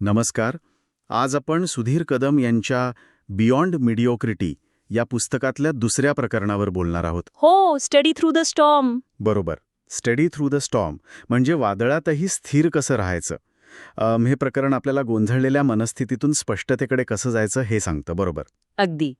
नमस्कार. आज आपण सुधीर कदम यांच्या बियॉन्ड मिडिओक्रिटी या पुस्तकातल्या दुसऱ्या प्रकरणावर बोलणार आहोत. हो स्टडी थ्रू द स्टॉर्म बरोबर. स्टडी थ्रू द स्टॉर्म म्हणजे वादळातही स्थिर कसं राहायचं? अम, हे प्रकरण आपल्याला गोंधळलेल्या मनस्थितीतून स्पष्टतेकडे कसं जायचं हे सांगतं. बरोबर. अगदी.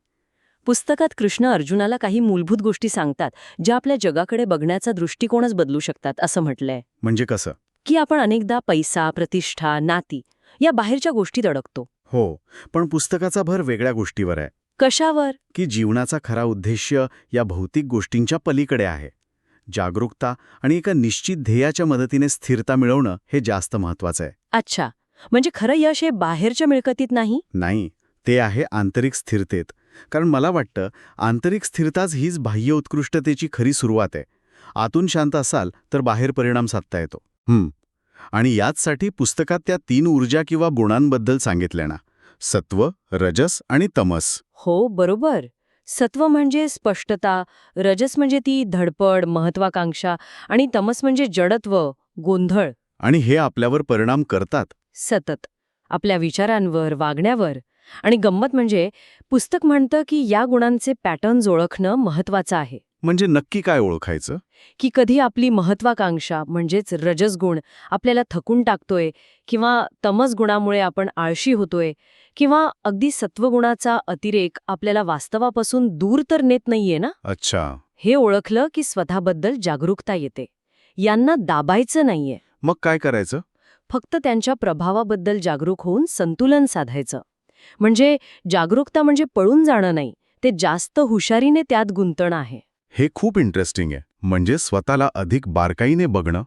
पुस्तकात कृष्ण अर्जुनाला काही मूलभूत गोष्टी सांगतात ज्या आपल्या जगाकडे बघण्याचा दृष्टिकोनच बदलू शकतात असं म्हटलंय. म्हणजे कसं? की आपण अनेकदा पैसा प्रतिष्ठा नाती या बाहेरच्या गोष्टीत अडकतो. हो पण पुस्तकाचा भर वेगळ्या गोष्टीवर आहे. कशावर? की जीवनाचा खरा उद्देश्य या भौतिक गोष्टींच्या पलीकडे आहे. जागरूकता आणि एका निश्चित ध्येयाच्या मदतीने स्थिरता मिळवणं हे जास्त महत्वाचं आहे. अच्छा. म्हणजे खरं यश हे बाहेरच्या मिळकतीत नाही? नाही ते आहे आंतरिक स्थिरतेत. कारण मला वाटतं आंतरिक स्थिरताच हीच बाह्य उत्कृष्टतेची खरी सुरुवात आहे. आतून शांत असाल तर बाहेर परिणाम साधता येतो. आणि याचसाठी पुस्तकात त्या तीन ऊर्जा किंवा गुणांबद्दल सांगितल्या ना. सत्व रजस आणि तमस. हो बरोबर. सत्व म्हणजे स्पष्टता रजस म्हणजे ती धडपड महत्वाकांक्षा आणि तमस म्हणजे जडत्व गोंधळ. आणि हे आपल्यावर परिणाम करतात. सतत. आपल्या विचारांवर वागण्यावर. आणि गंमत म्हणजे पुस्तक म्हणतं की या गुणांचे पॅटर्न्स ओळखणं महत्वाचं आहे. म्हणजे नक्की काय ओळखायचं? की कधी आपली महत्वाकांक्षा म्हणजेच रजस गुण आपल्याला थकून टाकतोय किंवा तमस गुणामुळे आपण आळशी होतोय किंवा अगदी सत्वगुणाचा अतिरेक आपल्याला वास्तवापासून दूर तर नेत नाहीये ना? अच्छा. हे ओळखलं की स्वतःबद्दल जागरूकता येते. यांना दाबायचं नाहीये. मग काय करायचं? फक्त त्यांच्या प्रभावाबद्दल जागरूक होऊन संतुलन साधायचं. म्हणजे जागरूकता म्हणजे पळून जाणं नाही ते जास्त हुशारीने त्यात गुंतणं आहे. हे खूप इंटरेस्टिंग आहे. म्हणजे स्वतःला अधिक बारकाईने बघणं.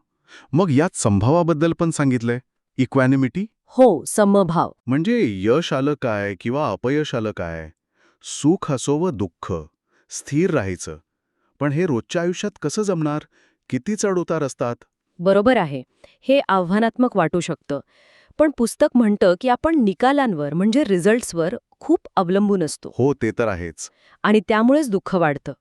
मग यात संभावाबद्दल पण सांगितलंय. इक्वॅनिमिटी हो समभाव. म्हणजे यश आलं काय किंवा अपयश आलं काय? सुख असो व दुःख. स्थिर राहायचं. पण हे रोजच्या आयुष्यात कसं जमणार? किती चढउतार असतात? बरोबर आहे. हे आव्हानात्मक वाटू शकतं. पण पुस्तक म्हणतं की आपण निकालांवर म्हणजे रिझल्ट्सवर खूप अवलंबून असतो. हो ते तर आहेच. आणि त्यामुळेच दुःख वाढतं.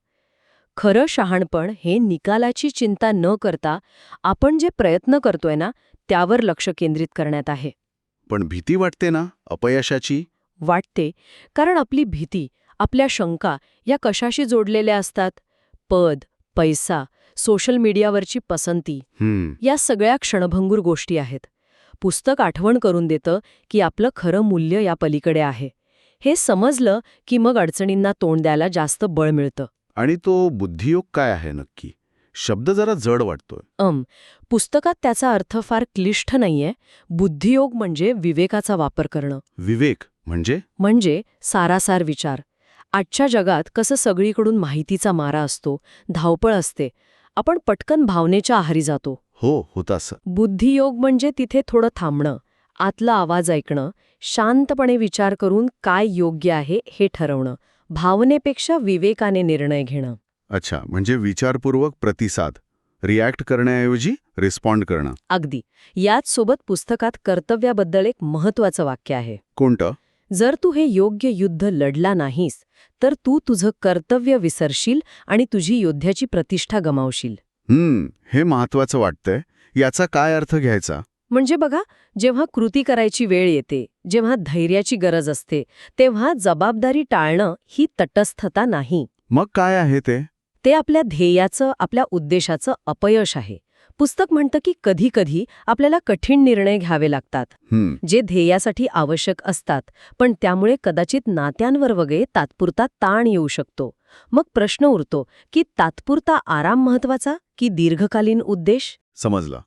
खरं शहाणपण हे निकालाची चिंता न करता आपण जे प्रयत्न करतोय ना त्यावर लक्ष केंद्रित करण्यात आहे. पण भीती वाटते ना अपयशाची? वाटते कारण आपली भीती आपल्या शंका या कशाशी जोडलेल्या असतात? पद पैसा सोशल मीडियावरची पसंती या सगळ्या क्षणभंगूर गोष्टी आहेत. पुस्तक आठवण करून देतं की आपलं खरं मूल्य या पलीकडे आहे. हे समजलं की मग अडचणींना तोंड द्यायला जास्त बळ मिळतं. आणि तो बुद्धियोग काय आहे नक्की? शब्द जरा जड वाटतोय. अम पुस्तकात त्याचा अर्थ फार क्लिष्ट नाहीये. बुद्धियोग म्हणजे विवेकाचा वापर करणं. विवेक म्हणजे? म्हणजे सारासार विचार. आजच्या जगात कसं सगळीकडून माहितीचा मारा असतो धावपळ असते आपण पटकन भावनेच्या आहारी जातो. हो होत असं. बुद्धियोग म्हणजे तिथे थोडं थांबणं आतला आवाज ऐकणं शांतपणे विचार करून काय योग्य आहे हे ठरवणं. भावनेपेक्षा विवेकाने निर्णय घेणं. अच्छा म्हणजे विचारपूर्वक प्रतिसाद रिॲक्ट करण्याऐवजी रिस्पॉन्ड करणं. अगदी. याच सोबत पुस्तकात कर्तव्याबद्दल एक महत्वाचं वाक्य आहे. कोणतं? जर तू हे योग्य युद्ध लढला नाहीस तर तू तुझं कर्तव्य विसरशील आणि तुझी योद्ध्याची प्रतिष्ठा गमावशील. हम्म हे महत्वाचं वाटतंय. याचा काय अर्थ घ्यायचा? म्हणजे बघा जेव्हा कृती करायची वेळ येते जेव्हा धैर्याची गरज असते तेव्हा जबाबदारी टाळणं ही तटस्थता नाही. मग काय आहे ते? ते आपल्या ध्येयाचं आपल्या उद्देशाचं अपयश आहे. पुस्तक म्हणतं की कधीकधी आपल्याला कठीण निर्णय घ्यावे लागतात जे ध्येयासाठी आवश्यक असतात पण त्यामुळे कदाचित नात्यांवर वगैरे तात्पुरता ताण येऊ शकतो. मग प्रश्न उरतो की तात्पुरता आराम महत्त्वाचा की दीर्घकालीन उद्देश? समजलं.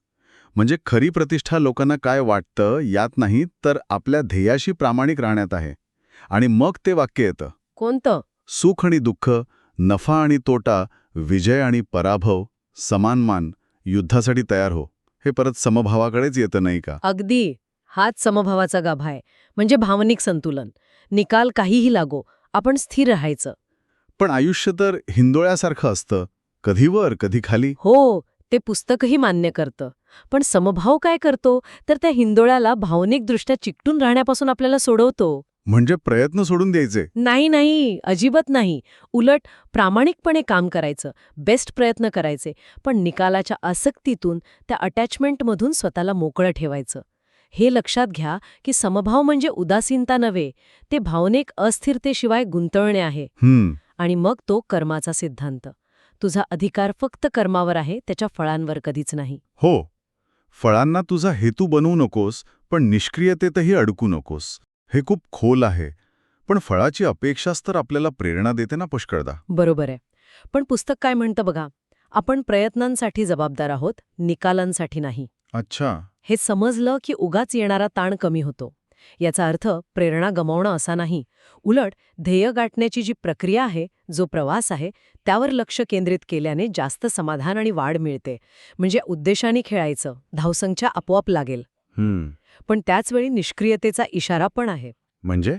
म्हणजे खरी प्रतिष्ठा लोकांना काय वाटतं यात नाही तर आपल्या ध्येयाशी प्रामाणिक राहण्यात आहे. आणि मग ते वाक्य येतं. कोणतं? सुख आणि दुःख नफा आणि तोटा विजय आणि पराभव समानमान युद्धासाठी तयार हो. हे परत समभावाकडेच येतं नाही का? अगदी. हाच समभावाचा गाभा आहे. म्हणजे भावनिक संतुलन. निकाल काहीही लागो आपण स्थिर राहायचं. पण आयुष्य तर हिंदोळ्यासारखं असतं. कधी वर कधी खाली. हो. ते पुस्तकही मान्य करतं. पण समभाव काय करतो? तर त्या हिंदोळ्याला भावनिकदृष्ट्या चिकटून राहण्यापासून आपल्याला सोडवतो. म्हणजे प्रयत्न सोडून द्यायचे? नाही नाही. अजिबात नाही. उलट प्रामाणिकपणे काम करायचं. बेस्ट प्रयत्न करायचे. पण निकालाच्या आसक्तीतून त्या अटॅचमेंटमधून स्वतःला मोकळं ठेवायचं. हे लक्षात घ्या की समभाव म्हणजे उदासीनता नव्हे. ते भावनिक अस्थिरतेशिवाय गुंतवणे आहे. आणि मग तो कर्माचा सिद्धांत. तुझा अधिकार फक्त कर्मावर आहे त्याच्या फळांवर कधीच नाही. हो. फळांना तुझा हेतू बनवू नकोस पण निष्क्रियतेतही अडकू नकोस. हे खूप खोल आहे. पण फळाची अपेक्षाच तर आपल्याला प्रेरणा देते ना पुष्कळदा. बरोबर आहे. पण पुस्तक काय म्हणतं बघा? आपण प्रयत्नांसाठी जबाबदार आहोत निकालांसाठी नाही. अच्छा. हे समजलं की उगाच येणारा ताण कमी होतो. याचा अर्थ प्रेरणा गमावणं असा नाही. उलट ध्येय गाठण्याची जी प्रक्रिया आहे जो प्रवास आहे त्यावर लक्ष केंद्रित केल्याने जास्त समाधान आणि वाढ मिळते. म्हणजे उद्देशाने खेळायचं धावसंख्या आपोआप लागेल. पण त्याचवेळी निष्क्रियतेचा इशारा पण आहे. म्हणजे?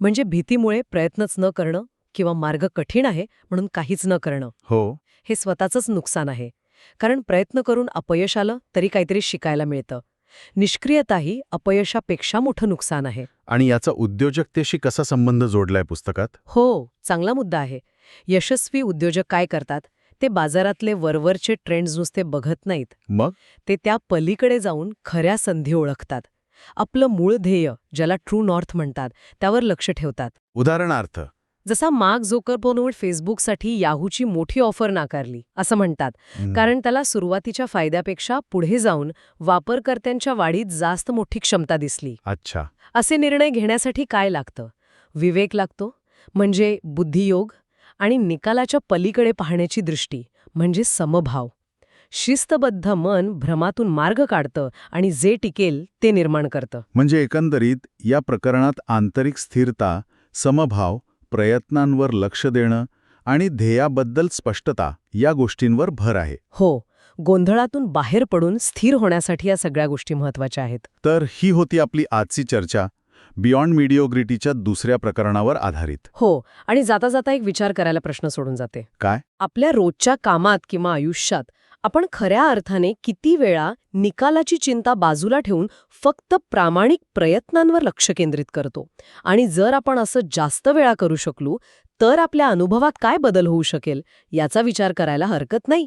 म्हणजे भीतीमुळे प्रयत्नच न करणं किंवा मार्ग कठीण आहे म्हणून काहीच न करणं. हो. हे स्वतःचंच नुकसान आहे. कारण प्रयत्न करून अपयश आलं तरी काहीतरी शिकायला मिळतं. निष्क्रियताही अपयशापेक्षा मोठं नुकसान आहे. आणि याचा उद्योजकतेशी कसा संबंध जोडलाय पुस्तकात? हो चांगला मुद्दा आहे. यशस्वी उद्योजक काय करतात? ते बाजारातले वरवरचे ट्रेंड्स नुसते बघत नाहीत. मग? ते त्या पलीकडे जाऊन खऱ्या संधी ओळखतात. आपलं मूळ ध्येय ज्याला ट्रू नॉर्थ म्हणतात त्यावर लक्ष ठेवतात. उदाहरणार्थ जसा मार्क झोकरबोर्नवर फेसबुकसाठी याहूची मोठी ऑफर नाकारली असं म्हणतात. कारण त्याला सुरुवातीच्या फायद्यापेक्षा पुढे जाऊन वापरकर्त्यांच्या वाढीत जास्त मोठी क्षमता दिसली. अच्छा. असे निर्णय घेण्यासाठी काय लागतं? विवेक लागतो म्हणजे बुद्धियोग आणि निकालाच्या पलीकडे पाहण्याची दृष्टी म्हणजे समभाव. शिस्तबद्ध मन भ्रमातून मार्ग काढतं आणि जे टिकेल ते निर्माण करतं. म्हणजे एकंदरीत या प्रकरणात आंतरिक स्थिरता समभाव प्रयत्नांवर लक्ष देणं आणि ध्येयाबद्दल स्पष्टता या गोष्टींवर भर आहे. हो गोंधळातून बाहेर पडून स्थिर होण्यासाठी या सगळ्या गोष्टी महत्त्वाच्या आहेत. तर ही होती आपली आजची चर्चा बियॉन्ड मिडिओग्रिटीच्या दुसऱ्या प्रकरणावर आधारित. हो आणि जाता जाता एक विचार करायला प्रश्न सोडून जाते. काय? आपल्या रोजच्या कामात किंवा आयुष्यात आपण खऱ्या अर्थाने किती वेळा निकालाची चिंता बाजूला ठेवून फक्त प्रामाणिक प्रयत्नांवर लक्ष केंद्रित करतो. आणि जर आपण असं जास्त वेळा करू शकलो तर आपल्या अनुभवात काय बदल होऊ शकेल याचा विचार करायला हरकत नाही.